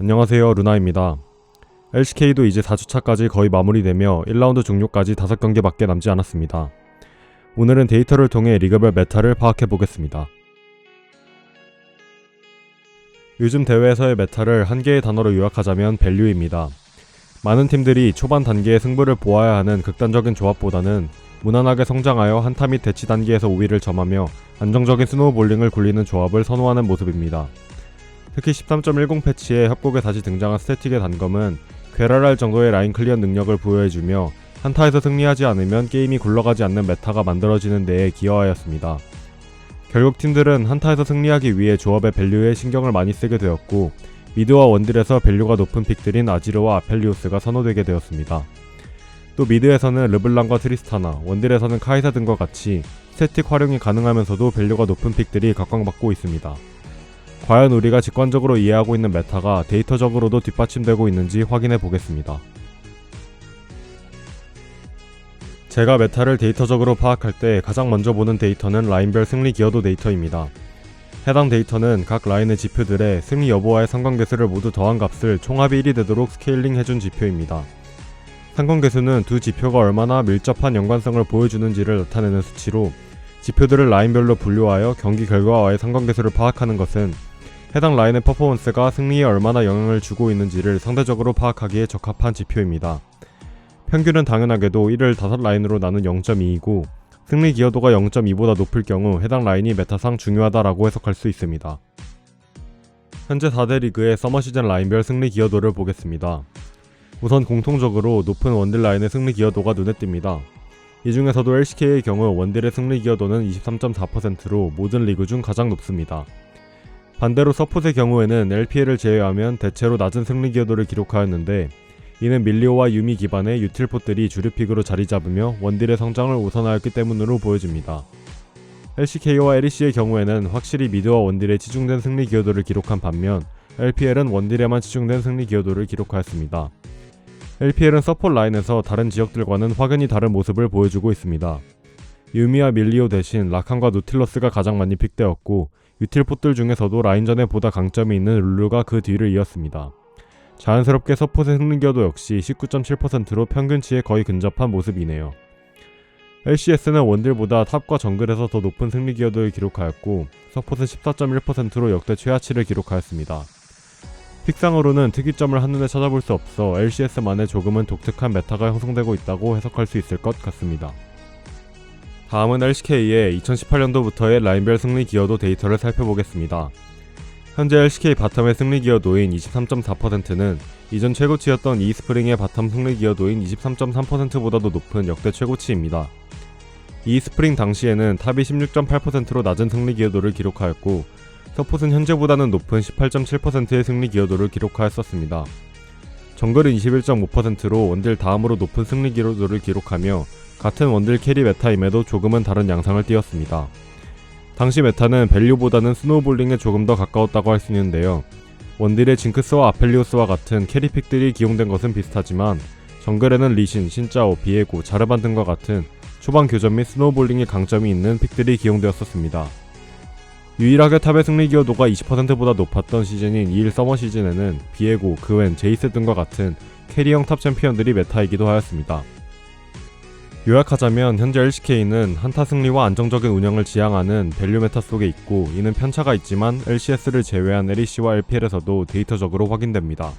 안녕하세요 루나입니다. LCK도 이제 4주차까지 거의 마무리되며 1라운드 종료까지 5경기밖에 남지 않았습니다. 오늘은 데이터를 통해 리그별 메타를 파악해 보겠습니다. 요즘 대회에서의 메타를 한 개의 단어로 요약하자면 밸류입니다. 많은 팀들이 초반 단계의 승부를 보아야 하는 극단적인 조합보다는 무난하게 성장하여 한타 및 대치 단계에서 우위를 점하며 안정적인 스노우볼링을 굴리는 조합을 선호하는 모습입니다. 특히 13.10 패치에 협곡에 다시 등장한 스태틱의 단검은 괴랄할 정도의 라인 클리어 능력을 부여해주며 한타에서 승리하지 않으면 게임이 굴러가지 않는 메타가 만들어지는 데에 기여하였습니다. 결국 팀들은 한타에서 승리하기 위해 조합의 밸류에 신경을 많이 쓰게 되었고 미드와 원딜에서 밸류가 높은 픽들인 아지르와 아펠리오스가 선호되게 되었습니다. 또 미드에서는 르블랑과 트리스타나, 원딜에서는 카이사 등과 같이 스태틱 활용이 가능하면서도 밸류가 높은 픽들이 각광받고 있습니다. 과연 우리가 직관적으로 이해하고 있는 메타가 데이터적으로도 뒷받침되고 있는지 확인해 보겠습니다. 제가 메타를 데이터적으로 파악할 때 가장 먼저 보는 데이터는 라인별 승리 기여도 데이터입니다. 해당 데이터는 각 라인의 지표들의 승리 여부와의 상관계수를 모두 더한 값을 총합이 1이 되도록 스케일링 해준 지표입니다. 상관계수는 두 지표가 얼마나 밀접한 연관성을 보여주는지를 나타내는 수치로 지표들을 라인별로 분류하여 경기 결과와의 상관계수를 파악하는 것은 해당 라인의 퍼포먼스가 승리에 얼마나 영향을 주고 있는지를 상대적으로 파악하기에 적합한 지표입니다. 평균은 당연하게도 1을 5라인으로 나눈 0.2이고 승리 기여도가 0.2보다 높을 경우 해당 라인이 메타상 중요하다라고 해석할 수 있습니다. 현재 4대 리그의 서머 시즌 라인별 승리 기여도를 보겠습니다. 우선 공통적으로 높은 원딜 라인의 승리 기여도가 눈에 띕니다. 이 중에서도 LCK의 경우 원딜의 승리 기여도는 23.4%로 모든 리그 중 가장 높습니다. 반대로 서폿의 경우에는 LPL을 제외하면 대체로 낮은 승리 기여도를 기록하였는데 이는 밀리오와 유미 기반의 유틸포들이 주류픽으로 자리 잡으며 원딜의 성장을 우선하였기 때문으로 보여집니다. LCK와 LEC의 경우에는 확실히 미드와 원딜에 치중된 승리 기여도를 기록한 반면 LPL은 원딜에만 치중된 승리 기여도를 기록하였습니다. LPL은 서폿 라인에서 다른 지역들과는 확연히 다른 모습을 보여주고 있습니다. 유미와 밀리오 대신 라칸과 누틸러스가 가장 많이 픽되었고 유틸포들 중에서도 라인전에 보다 강점이 있는 룰루가 그 뒤를 이었습니다. 자연스럽게 서폿의 승리기여도 역시 19.7%로 평균치에 거의 근접한 모습이네요. LCS는 원딜보다 탑과 정글에서 더 높은 승리 기여도를 기록하였고 서폿은 14.1%로 역대 최하치를 기록하였습니다. 픽상으로는 특이점을 한눈에 찾아볼 수 없어 LCS만의 조금은 독특한 메타가 형성되고 있다고 해석할 수 있을 것 같습니다. 다음은 LCK의 2018년도부터의 라인별 승리 기여도 데이터를 살펴보겠습니다. 현재 LCK 바텀의 승리 기여도인 23.4%는 이전 최고치였던 이스프링의 바텀 승리 기여도인 23.3%보다도 높은 역대 최고치입니다. 이스프링 당시에는 탑이 16.8%로 낮은 승리 기여도를 기록하였고 서폿은 현재보다는 높은 18.7%의 승리 기여도를 기록하였었습니다. 정글은 21.5%로 원딜 다음으로 높은 승리 기여도를 기록하며 같은 원딜 캐리 메타임에도 조금은 다른 양상을 띄었습니다. 당시 메타는 밸류보다는 스노우볼링에 조금 더 가까웠다고 할 수 있는데요. 원딜의 징크스와 아펠리오스와 같은 캐리픽들이 기용된 것은 비슷하지만 정글에는 리신, 신짜오, 비에고, 자르반 등과 같은 초반 교전 및 스노우볼링의 강점이 있는 픽들이 기용되었었습니다. 유일하게 탑의 승리 기여도가 20%보다 높았던 시즌인 2일 서머 시즌에는 비에고, 그웬, 제이스 등과 같은 캐리형 탑 챔피언들이 메타이기도 하였습니다. 요약하자면 현재 LCK는 한타 승리와 안정적인 운영을 지향하는 밸류 메타 속에 있고 이는 편차가 있지만 LCS를 제외한 LEC와 LPL에서도 데이터적으로 확인됩니다.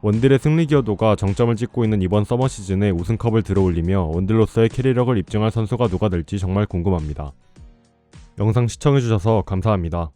원딜의 승리 기여도가 정점을 찍고 있는 이번 서머 시즌에 우승컵을 들어올리며 원딜로서의 캐리력을 입증할 선수가 누가 될지 정말 궁금합니다. 영상 시청해주셔서 감사합니다.